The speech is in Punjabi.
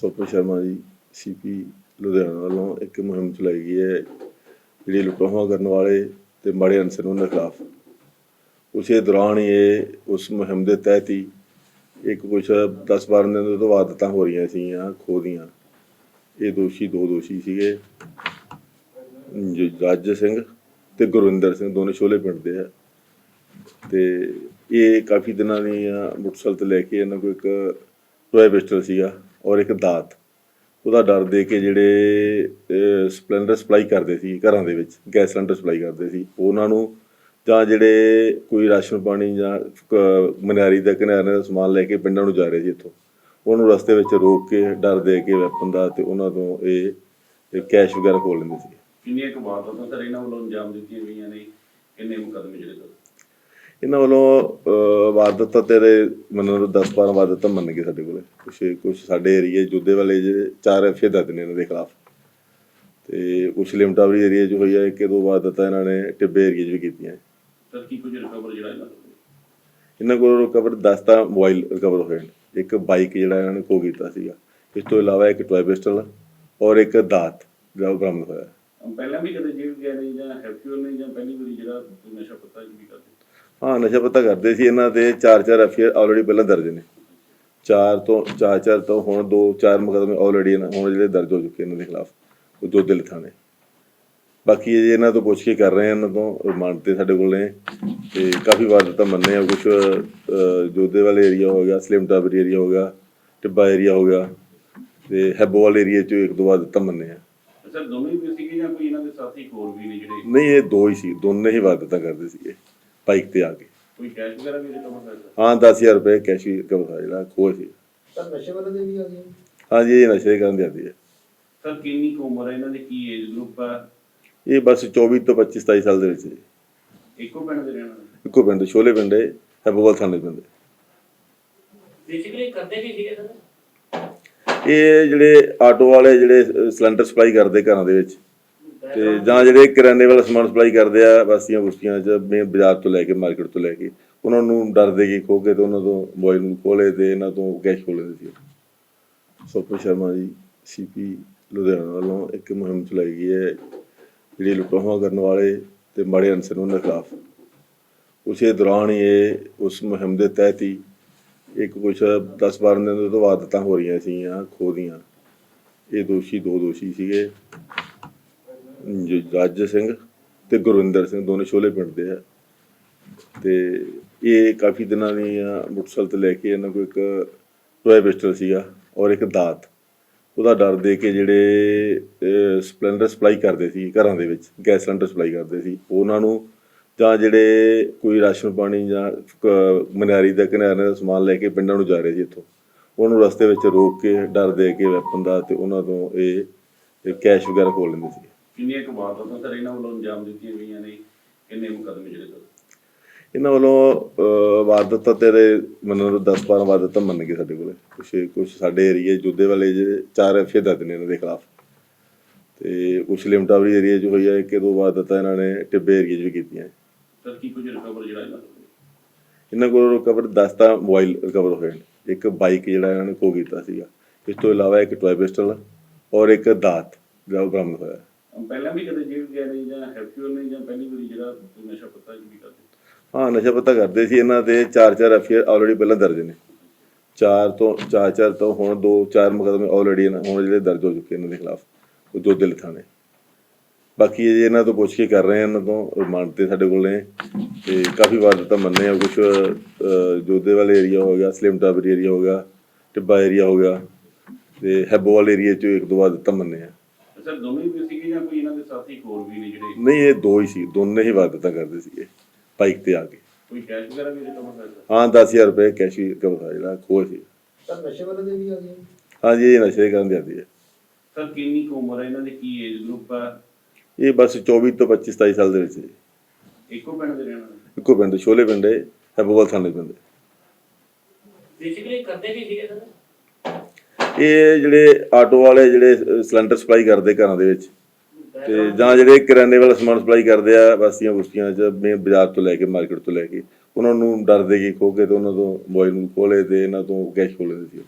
ਸੋਪਰ ਸ਼ਰਮਾ ਜੀ ਸੀਪੀ ਲੁਧਿਆਣਾ ਵੱਲੋਂ ਇੱਕ ਮੁਹਿੰਮ ਚਲਾਈ ਗਈ ਹੈ, ਜਿਹੜੀ ਲੁੱਟਾਂ ਕਰਨ ਵਾਲੇ ਤੇ ਮਾੜੇ ਅਨਸਰ ਉਹਨਾਂ ਖਿਲਾਫ ਉਸੇ ਦੌਰਾਨ ਇਹ, ਉਸ ਮੁਹਿੰਮ ਦੇ ਤਹਿਤ ਹੀ ਇੱਕ ਕੁਛ 10 12 ਦਿਨ ਤੋਂ ਬਾਅਦ ਤਾਂ ਹੋ ਰਹੀਆਂ ਸੀਗੀਆਂ ਖੋਹ ਦੀਆਂ। ਇਹ ਦੋਸ਼ੀ ਦੋ ਦੋਸ਼ੀ ਸੀਗੇ ਰਾਜ ਸਿੰਘ ਤੇ ਗੁਰਵਿੰਦਰ ਸਿੰਘ, ਦੋਨੇ ਛੋਲੇ ਪਿੰਡ ਦੇ ਆ। ਤੇ ਇਹ ਕਾਫੀ ਦਿਨਾਂ ਦੀਆਂ ਮੋਟਰਸਾਈਕਲ ਤੇ ਲੈ ਕੇ ਇਹਨਾਂ ਕੋਲ ਇੱਕ ਟੋਏ ਪਿਸਟਲ ਸੀਗਾ। ਔਰ ਇੱਕ ਦਾਤ। ਉਹਦਾ ਡਰ ਦੇ ਕੇ ਜਿਹੜੇ ਸਪਲੈਂਡਰ ਸਪਲਾਈ ਕਰਦੇ ਸੀ ਘਰਾਂ ਦੇ ਵਿੱਚ, ਗੈਸ ਸਿਲੰਡਰ ਸਪਲਾਈ ਕਰਦੇ ਸੀ, ਉਹਨਾਂ ਨੂੰ ਜਾਂ ਜਿਹੜੇ ਕੋਈ ਰਾਸ਼ਨ ਪਾਣੀ ਜਾਂ ਕ- ਮਨਿਆਰੀ ਦਾ ਕਿਨਾਰੇ ਦਾ ਸਮਾਨ ਲੈ ਕੇ ਪਿੰਡਾਂ ਨੂੰ ਜਾ ਰਹੇ ਸੀ ਇੱਥੋਂ। ਉਹਨੂੰ ਰਸਤੇ ਵਿੱਚ ਰੋਕ ਕੇ, ਡਰ ਦੇ ਕੇ ਵੈਪਨ ਦਾ ਤੇ ਉਹਨਾਂ ਤੋਂ ਇਹ ਕੈਸ਼ ਵਗੈਰਾ ਖੋਲ ਲੈਂਦੇ ਸੀ। ਕਿੰਨੀਆਂ ਕੁ ਵਾਰਦਾਤਾਂ ਸਰ ਇਹਨਾਂ ਵੱਲੋਂ ਅੰਜਾਮ ਦਿੱਤੀਆਂ ਗਈਆਂ ਨੇ, ਕਿੰਨੇ ਮੁਕੱਦਮੇ ਜਿਹੜੇ ਇਹਨਾਂ ਵੱਲੋਂ ਵਾਰਦਾਤਾਂ ਤੇਰੇ ਮੰਨਣ ਨੂੰ 10 12 ਵਾਰਦਾਤਾਂ ਮੰਨ ਗਏ ਸਾਡੇ ਕੋਲੇ। ਕੁਛ ਕੁਛ ਸਾਡੇ ਏਰੀਏ ਜੁੱਦੇ ਵਾਲੇ ਜਿਹੜੇ ਚਾਰ ਐਫਏ ਦੱਸਦੇ ਨੇ ਇਹਨਾਂ ਦੇ ਖਿਲਾਫ। ਤੇ ਕੁਛ ਲਿਮਟਾਵਰੀ ਏਰੀਏ 'ਚ ਹੋਈ ਹੈ ਇੱਕ ਦੋ ਵਾਰਦਾਤਾਂ ਇਹਨਾਂ ਨੇ ਟਿੱਬੇ ਏਰੀਏ 'ਚ ਵੀ ਕੀਤੀਆਂ। ਸਰ ਕੀ ਕੁਝ ਰਿਕਵਰ ਜਿਹੜਾ ਇਹਨਾਂ ਕੋਲ? ਰਿਕਵਰ 10 ਤਾਂ ਮੋਬਾਈਲ ਰਿਕਵਰ ਹੋਏ ਨੇ। ਇੱਕ ਬਾਈਕ ਜਿਹੜਾ ਇਹਨਾਂ ਨੇ ਖੋ ਕੀਤਾ ਸੀਗਾ। ਇਸ ਤੋਂ ਇਲਾਵਾ ਇੱਕ ਟੋਏ ਪਿਸਟਲ ਔਰ ਇੱਕ ਦਾਤ ਜਿਹੜਾ ਬਰਾਮਦ ਹੋਇਆ। ਪਹਿਲਾਂ ਵੀ ਕਦੇ ਜੇਲ੍ਹ ਗਏ ਨੇ ਜਾਂ ਹੈਪਚੁਅਲ ਨੇ ਜਾਂ ਪਹਿਲੀ ਵਾਰੀ ਜਿਹੜਾ ਨਸ਼ਾ ਪੱਤਾ ਵੀ ਕਰਦੇ? ਹਾਂ ਨਸ਼ਾ ਪੱਤਾ ਕਰਦੇ ਸੀ ਇਹਨਾਂ ਦੇ ਚਾਰ ਚਾਰ ਐਫਆਰ ਆਲਰੇਡੀ ਪਹਿਲਾਂ ਦਰਜ ਨੇ। ਚਾਰ ਤੋਂ ਚਾਰ ਚਾਰ ਤੋਂ ਹੁਣ ਦੋ ਚਾਰ ਮੁਕੱਦਮੇ ਆਲਰੇਡੀ ਹੁਣ ਜਿਹੜੇ ਦਰਜ ਹੋ ਚੁੱਕੇ ਇਹਨਾਂ ਦੇ ਖਿਲਾਫ ਉਹ ਦੋ ਦਿਲ ਥਾਣੇ ਬਾਕੀ ਇਹ ਇਹਨਾਂ ਤੋਂ ਪੁੱਛ ਕੇ ਕਰ ਰਹੇ ਆ ਇਹਨਾਂ ਤੋਂ ਰਿਮਾਂਡ ਤੇ ਸਾਡੇ ਕੋਲ ਨੇ ਤੇ ਕਾਫੀ ਵਾਰ ਤਾਂ ਮੰਨੇ ਆ ਕੁਝ ਜੋਧੇ ਵਾਲੇ ਏਰੀਆ ਹੋ ਗਿਆ ਸਲਿਮ ਟਾਵਰ ਏਰੀਆ ਹੋ ਗਿਆ ਟਿੱਬਾ ਏਰੀਆ ਹੋ ਗਿਆ ਤੇ ਹੈਬੋਵਾਲ ਏਰੀਆ ਚ ਇੱਕ ਦੋ ਵਾਰ ਤਾਂ ਮੰਨੇ ਆ। ਸਰ ਦੋਵੇਂ ਵੀ ਸੀਗੇ ਜਾਂ ਕੋਈ ਇਹਨਾਂ ਦੇ ਸਾਥੀ ਹੋਰ ਵੀ ਨੇ ਜਿਹੜੇ? ਨਹੀਂ ਇਹ ਦੋ ਹੀ ਸੀ ਦੋਨੇ ਹੀ ਵਾਰਦਾਤਾਂ ਕਰਦੇ ਸੀਗੇ। ਬਾਈਕ ਤੇ ਆ ਕੇ ਕੋਈ ਕੈਸ਼ ਵਗੈਰਾ ਵੀ ਰਿਕਵਰ ਸਰ ਹਾਂ 10000 ਰੁਪਏ ਕੈਸ਼ ਵੀ ਰਿਕਵਰ ਹੋਇਆ ਜਿਹੜਾ ਖੋਹ ਸੀ ਸਰ ਨਸ਼ੇ ਵਾਲੇ ਦੇ ਵੀ ਆ ਗਏ? ਹਾਂਜੀ ਇਹ ਨਸ਼ੇ ਕਰਨ ਦੀ ਆਦੀ ਹੈ ਸਰ ਕਿੰਨੀ ਕੁ ਉਮਰ ਹੈ ਇਹਨਾਂ ਦੀ? ਕੀ ਏਜ ਗਰੁੱਪ ਹੈ? ਇਹ ਬਸ 24 ਤੋਂ 25 27 ਸਾਲ ਦੇ ਵਿੱਚ। ਇੱਕੋ ਪਿੰਡ ਦੇ ਰਹਿਣ ਵਾਲੇ? ਇੱਕੋ ਪਿੰਡ ਸ਼ੋਲੇ ਪਿੰਡ ਹੈ ਹੈਬੋਵਾਲ ਥਾਣੇ ਪਿੰਡ ਬੇਸਿਕਲੀ ਕਰਦੇ ਕੀ ਸੀਗੇ ਸਰ? ਇਹ ਜਿਹੜੇ ਆਟੋ ਵਾਲੇ ਜਿਹੜੇ ਸਿਲੰਡਰ ਸਪਲਾਈ ਕਰਦੇ ਘਰਾਂ ਦੇ ਵਿੱਚ ਤੇ ਜਾਂ ਜਿਹੜੇ ਕਿਰਾਨੇ ਵਾਲਾ ਸਮਾਨ ਸਪਲਾਈ ਕਰਦੇ ਆ ਬਸਤੀਆਂ ਬੁਸਤੀਆਂ ਚ ਮੇਨ ਬਾਜ਼ਾਰ ਤੋਂ ਲੈ ਕੇ ਮਾਰਕੀਟ ਤੋਂ ਲੈ ਕੇ, ਉਹਨਾਂ ਨੂੰ ਡਰਦੇ ਕੀ ਖੋ ਕੇ ਤੇ ਉਹਨਾਂ ਤੋਂ ਮੋਬਾਈਲ ਨੂੰ ਖੋਲੇ ਤੇ ਇਹਨਾਂ ਤੋਂ ਕੈਸ਼ ਖੋਹ ਸੀ। ਸੋਪਰ ਸ਼ਰਮਾ ਜੀ ਸੀਪੀ ਲੁਧਿਆਣਾ ਵੱਲੋਂ ਇੱਕ ਮੁਹਿੰਮ ਚਲਾਈ ਗਈ ਹੈ, ਜਿਹੜੀ ਲੁੱਟਾਂ ਕਰਨ ਵਾਲੇ ਤੇ ਮਾੜੇ ਅਨਸਰ ਉਹਨਾਂ ਖਿਲਾਫ। ਉਸੇ ਦੌਰਾਨ ਇਹ, ਉਸ ਮੁਹਿੰਮ ਦੇ ਤਹਿਤ ਹੀ ਇੱਕ ਕੁਛ 10 12 ਦਿਨ ਤੋਂ ਆਦਤਾਂ ਹੋ ਰਹੀਆਂ ਸੀਗੀਆਂ ਖੋਹ ਦੀਆਂ। ਇਹ ਦੋਸ਼ੀ ਦੋ ਦੋਸ਼ੀ ਸੀਗੇ। ਜ- ਰਾਜ ਸਿੰਘ ਤੇ ਗੁਰਵਿੰਦਰ ਸਿੰਘ ਦੋਨੇ ਛੋਲੇ ਪਿੰਡ ਦੇ ਆ। ਤੇ ਇਹ ਕਾਫੀ ਦਿਨਾਂ ਦੀ ਮੋਟਰਸਾਈਕਲ ਤੇ ਲੈ ਕੇ ਇਹਨਾਂ ਕੋਲ ਇੱਕ ਟੋਏ ਪਿਸਟਲ ਸੀਗਾ ਔਰ ਇੱਕ ਦਾਤ। ਉਹਦਾ ਡਰ ਦੇ ਕੇ ਜਿਹੜੇ ਸਪਲੈਂਡਰ ਸਪਲਾਈ ਕਰਦੇ ਸੀ ਘਰਾਂ ਦੇ ਵਿੱਚ, ਗੈਸ ਸਿਲੰਡਰ ਸਪਲਾਈ ਕਰਦੇ ਸੀ। ਉਹਨਾਂ ਨੂੰ ਜਾਂ ਜਿਹੜੇ ਕੋਈ ਰਾਸ਼ਨ ਪਾਣੀ ਜਾਂ ਕ- ਮਨਿਆਰੀ ਦਾ ਕਿਨਾਰੇ ਦਾ ਸਮਾਨ ਲੈ ਕੇ ਪਿੰਡਾਂ ਨੂੰ ਜਾ ਰਹੇ ਸੀ ਇੱਥੋਂ। ਉਹਨੂੰ ਰਸਤੇ ਵਿੱਚ ਰੋਕ ਕੇ, ਡਰ ਦੇ ਕੇ ਵੈਪਨ ਦਾ ਤੇ ਉਹਨਾਂ ਤੋਂ ਇਹ ਇਹ ਕੈਸ਼ ਵਗੈਰਾ ਖੋਲ ਲੈਂਦੇ ਸੀ ਕਿੰਨੀਆਂ ਕੁ ਵਾਰਦਾਤਾਂ ਸਰ ਇਹਨਾਂ ਵੱਲੋਂ ਅੰਜਾਮ ਦਿੱਤੀਆਂ ਗਈਆਂ ਨੇ ਕਿੰਨੇ ਮੁਕੱਦਮੇ ਜਿਹੜੇ ਸਰ? ਇਹਨਾਂ ਵੱਲੋਂ ਵਾਰਦਾਤਾਂ ਤੇਰੇ ਮੰਨਣ ਨੂੰ 10 12 ਵਾਰਦਾਤਾਂ ਮੰਨ ਗਏ ਸਾਡੇ ਕੋਲੇ। ਕੁਛ ਕੁਛ ਸਾਡੇ ਏਰੀਏ ਜੁੱਦੇ ਵਾਲੇ ਜਿਹੜੇ ਚਾਰ ਐਫਏ ਦੱਸਦੇ ਨੇ ਇਹਨਾਂ ਦੇ ਖਿਲਾਫ। ਤੇ ਕੁਛ ਲਿਮਟਾਵਰੀ ਏਰੀਏ 'ਚ ਹੋਈ ਹੈ ਇੱਕ ਦੋ ਵਾਰਦਾਤਾਂ ਇਹਨਾਂ ਨੇ ਟਿੱਬੇ ਏਰੀਏ 'ਚ ਵੀ ਕੀਤੀਆਂ। ਸਰ ਕੀ ਕੁਝ ਰਿਕਵਰ ਜਿਹੜਾ ਇਹਨਾਂ ਤੋਂ ਇਹਨਾਂ ਕੋਲ ਰਿਕਵਰ 10 ਤਾਂ ਮੋਬਾਈਲ ਰਿਕਵਰ ਹੋਏ ਨੇ। ਇੱਕ ਬਾਈਕ ਜਿਹੜਾ ਇਹਨਾਂ ਨੇ ਖੋ ਕੀਤਾ ਸੀਗਾ। ਇਸ ਤੋਂ ਇਲਾਵਾ ਇੱਕ ਟੋਏ ਪਿਸਟਲ ਔਰ ਇੱਕ ਦਾਤ ਜਿਹੜਾ ਬਰਾਮਦ ਹੋਇਆ। ਪਹਿਲਾਂ ਵੀ ਕਦੇ ਜੇਲ੍ਹ ਗਏ ਨੇ ਜਾਂ ਹੈਪਚੁਅਲ ਨੇ ਜਾਂ ਪਹਿਲੀ ਵਾਰੀ ਜਿਹੜਾ ਨਸ਼ਾ ਪੱਤਾ ਵੀ ਕਰਦੇ। ਹਾਂ, ਨਸ਼ਾ ਪੱਤਾ ਕਰਦੇ ਸੀ ਇਹਨਾਂ ਦੇ ਚਾਰ ਚਾਰ ਐਫਆਰ ਆਲਰੇਡੀ ਪਹਿਲਾਂ ਦਰਜ ਨੇ। ਚਾਰ ਤੋਂ ਚਾਰ ਚਾਰ ਤੋਂ ਹੁਣ ਦੋ, ਚਾਰ ਮੁਕੱਦਮੇ ਆਲਰੇਡੀ ਹੁਣ ਜਿਹੜੇ ਦਰਜ ਹੋ ਚੁੱਕੇ ਇਹਨਾਂ ਦੇ ਖਿਲਾਫ, ਉਹ ਦੋ ਦਿਲ ਥਾਣੇ ਬਾਕੀ ਇਹ ਇਹਨਾਂ ਤੋਂ ਪੁੱਛ ਕੇ ਕਰ ਰਹੇ ਆ ਤੋਂ ਰਿਮਾਂਡ ਤੇ ਸਾਡੇ ਕੋਲ ਨੇ, ਤੇ ਕਾਫੀ ਵਾਰ ਤਾਂ ਮੰਨੇ ਆ ਕੁਝ ਜੋਧੇ ਵਾਲੇ ਏਰੀਆ ਹੋ ਗਿਆ ਸਲਿਮ ਟਾਵਰ ਏਰੀਆ ਹੋ ਗਿਆ, ਟਿੱਬਾ ਏਰੀਆ ਹੋ ਗਿਆ, ਤੇ ਹੈਬੋਵਾਲ ਏਰੀਆ ਚ ਇੱਕ ਦੋ ਵਾਰ ਤਾਂ ਮੰਨੇ ਆ। ਸਰ ਦੋਵੇਂ ਵੀ ਸੀਗੇ ਜਾਂ ਕੋਈ ਇਹਨਾਂ ਦੇ ਸਾਥੀ ਹੋਰ ਵੀ ਨੇ ਜਿਹੜੇ? ਨਹੀਂ ਇਹ ਦੋ ਹੀ ਸੀ ਦੋਨੇ ਹੀ ਵਾਰਦਾਤਾਂ ਕਰਦੇ ਸੀਗੇ ਬਾਈਕ ਤੇ ਆ ਕੇ। ਕੋਈ ਕੈਸ਼ ਵਗੈਰਾ ਵੀ ਰਿਕਵਰ ਹੋਇਆ ਸਰ ਹਾਂ 10000 ਰੁਪਏ ਕੈਸ਼ ਵੀ ਰਿਕਵਰ ਹੋਇਆ ਜਿਹੜਾ ਖੋਹ ਸੀ। ਸਰ ਨਸ਼ੇ ਵਾਲੇ ਦੇ ਵੀ ਆ ਗਏ। ਹਾਂਜੀ ਇਹ ਨਸ਼ੇ ਕਰਨ ਦੀ ਆਦੀ ਹੈ ਸਰ ਕਿੰਨੀ ਕੁ ਉਮਰ ਹੈ ਇਹਨਾਂ ਦੀ? ਕੀ ਏਜ ਗਰੁੱਪ ਹੈ ਇਹ ਬਸ 24 ਤੋਂ 25 27 ਸਾਲ ਦੇ ਵਿੱਚ ਜੀ। ਇੱਕੋ ਪਿੰਡ ਦੇ ਰਹਿਣ ਵਾਲੇ? ਇੱਕੋ ਪਿੰਡ ਸ਼ੋਲੇ ਪਿੰਡ ਹੈ ਹੈਬੋਵਾਲ ਥਾਣੇ ਪਿੰਡ। ਹੈ। ਬੇਸਿਕਲੀ ਕਰਦੇ ਕੀ ਸੀਗੇ ਸਰ। ਇਹ ਜਿਹੜੇ ਆਟੋ ਵਾਲੇ ਜਿਹੜੇ ਸਿਲੰਡਰ ਸਪਲਾਈ ਕਰਦੇ ਘਰਾਂ ਦੇ ਵਿੱਚ। ਤੇ ਜਾਂ ਜਿਹੜੇ ਕਿਰਾਨੇ ਵਾਲਾ ਸਮਾਨ ਸਪਲਾਈ ਕਰਦੇ ਆ ਬਸਤੀਆਂ ਬੁਸਤੀਆਂ ਚ ਮੇਨ ਬਾਜ਼ਾਰ ਤੋਂ ਲੈ ਕੇ, ਮਾਰਕੀਟ ਤੋਂ ਲੈ ਕੇ, ਉਹਨਾਂ ਨੂੰ ਡਰਦੇ ਕਿ ਖੋ ਕੇ ਤੇ ਉਹਨਾਂ ਤੋਂ ਮੋਬਾਈਲ ਨੂੰ ਖੋਲੇ ਤੇ ਇਹਨਾਂ ਤੋਂ ਕੈਸ਼ ਖੋਹ ਲੈਂਦੇ ਸੀ।